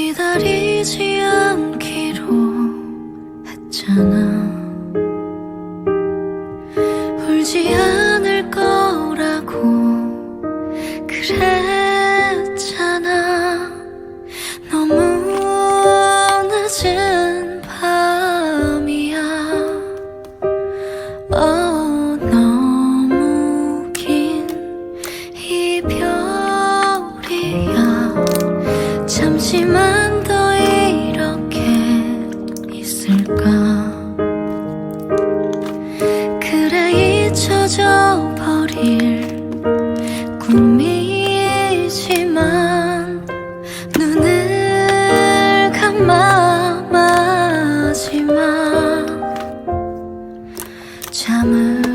기다리지 않기로 했잖아. 이루어질 꿈이지만 눈을 감아 마지막 잠을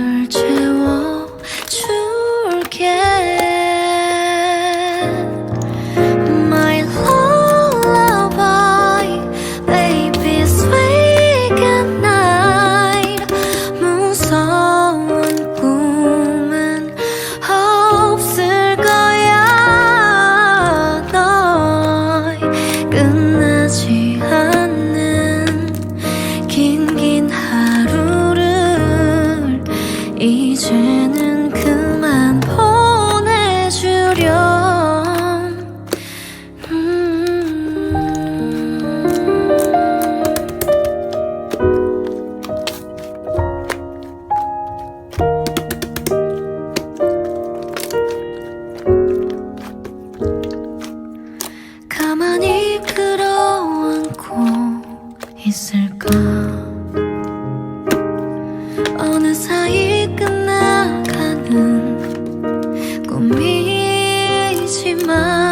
이제는 그만 보내주렴 음. 가만히 끌어안고 있을까 어느 사이 mama